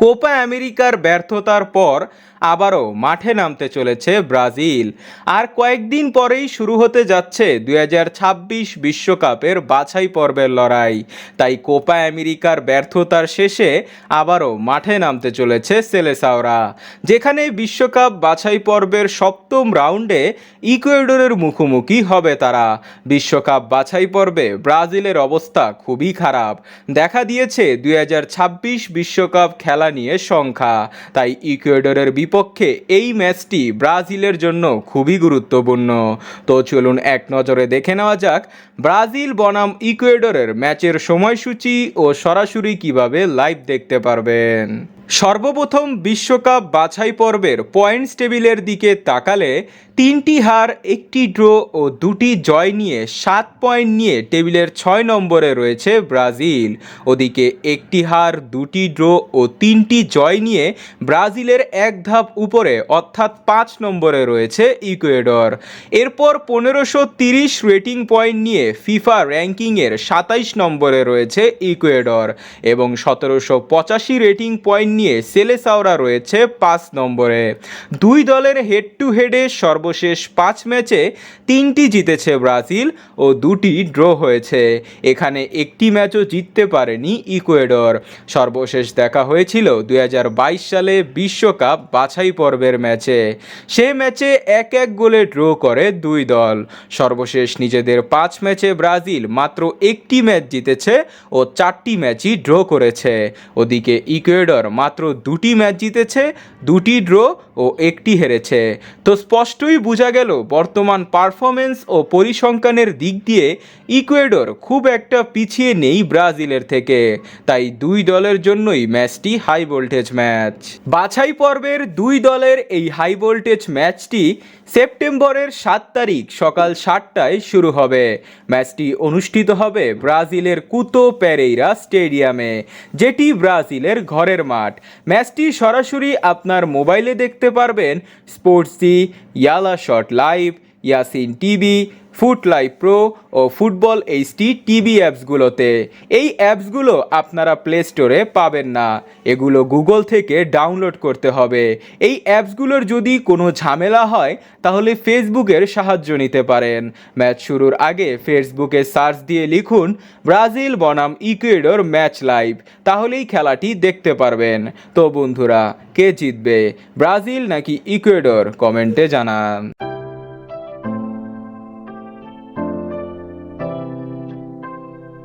Copa আমেরিকার ব্যর্থতার পর আবারও মাঠে নামতে চলেছে ব্রাজিল। আর কয়েকদিন পরেই শুরু হতে যাচ্ছে দুই বিশ্বকাপের বাছাই পর্বের লড়াই। তাই কোপা আমেরিকার ব্যর্থতার শেষে আবারও মাঠে নামতে চলেছে সেলেসাওরা। যেখানে বিশ্বকাপ বাছাই পর্বের সপ্তম রাউন্ডে ইকুয়েডরের মুখোমুখি হবে তারা। বিশ্বকাপ বাছাই পর্বে ব্রাজিলের অবস্থা খুবই খারাপ। দেখা দিয়েছে দুই বিশ্বকাপ খেলা নিয়ে সংখ্যা তাই ইকুয়েডরের বিপক্ষে এই ম্যাচটি ব্রাজিলের জন্য খুবই গুরুত্বপূর্ণ। তো চলুন এক নজরে দেখে নেওয়া যাক, ব্রাজিল বনাম ইকুয়েডরের ম্যাচের সময়সূচি ও সরাসরি কীভাবে লাইভ দেখতে পারবেন। সর্বপ্রথম বিশ্বকাপ বাছাই পর্বের পয়েন্টস টেবিলের দিকে তাকালে তিনটি হার, একটি ড্র ও দুটি জয় নিয়ে সাত পয়েন্ট নিয়ে টেবিলের ছয় নম্বরে রয়েছে ব্রাজিল। ওদিকে একটি হার, দুটি ড্র ও তিনটি জয় নিয়ে ব্রাজিলের এক ধাপ উপরে, অর্থাৎ পাঁচ নম্বরে রয়েছে ইকুয়েডর। এরপর পনেরোশো তিরিশ রেটিং পয়েন্ট নিয়ে ফিফা র্যাঙ্কিংয়ের সাতাইশ নম্বরে রয়েছে ইকুয়েডর এবং সতেরোশো পঁচাশি রেটিং পয়েন্ট নিয়ে সেলেসাওরা রয়েছে পাঁচ নম্বরে। দুই দলের হেড টু হেডে সর্বশেষ পাঁচ ম্যাচে তিনটি জিতেছে ব্রাজিল ও দুটি ড্র হয়েছে। এখানে একটি ম্যাচও জিততে পারেনি ইকুয়েডর। সর্বশেষ দেখা হয়েছিল দুই সালে বিশ্বকাপ বাছাই পর্বের ম্যাচে সে ম্যাচে এক এক গোলে ড্র করে দুই দল। সর্বশেষ নিজেদের পাঁচ ম্যাচে ব্রাজিল মাত্র একটি ম্যাচ জিতেছে ও চারটি ম্যাচই ড্র করেছে। ওদিকে ইকুয়েডর মাত্র দুটি ম্যাচ জিতেছে, দুটি ড্র ও একটি হেরেছে। তো স্পষ্টই বোঝা গেল বর্তমান পারফরমেন্স ও পরিসংখ্যানের দিক দিয়ে ইকুয়েডর খুব একটা পিছিয়ে নেই ব্রাজিলের থেকে। তাই দুই দলের জন্যই ম্যাচটি হাই ভোল্টেজ ম্যাচ। বাছাই পর্বের দুই দলের এই হাই ভোল্টেজ ম্যাচটি সেপ্টেম্বরের সাত তারিখ সকাল সাতটায় শুরু হবে। ম্যাচটি অনুষ্ঠিত হবে ব্রাজিলের কুতো প্যারেইরা স্টেডিয়ামে, যেটি ব্রাজিলের ঘরের মাঠ। ম্যাচটি সরাসরি আপনার মোবাইলে দেখতে পারবেন sporty Yalla Shoot Live Yacine TV Foot Live Pro ও ফুটবল এইচটি টিভি অ্যাপসগুলোতে। এই অ্যাপসগুলো আপনারা প্লে স্টোরে পাবেন না। এগুলো গুগল থেকে ডাউনলোড করতে হবে। এই অ্যাপসগুলোর যদি কোনো ঝামেলা হয়, তাহলে ফেসবুকের সাহায্য নিতে পারেন। ম্যাচ শুরুর আগে ফেসবুকে সার্চ দিয়ে লিখুন, ব্রাজিল বনাম ইকুয়েডর ম্যাচ লাইভ। তাহলেই খেলাটি দেখতে পারবেন। তো বন্ধুরা, কে জিতবে? ব্রাজিল নাকি ইকুয়েডর? কমেন্টে জানান।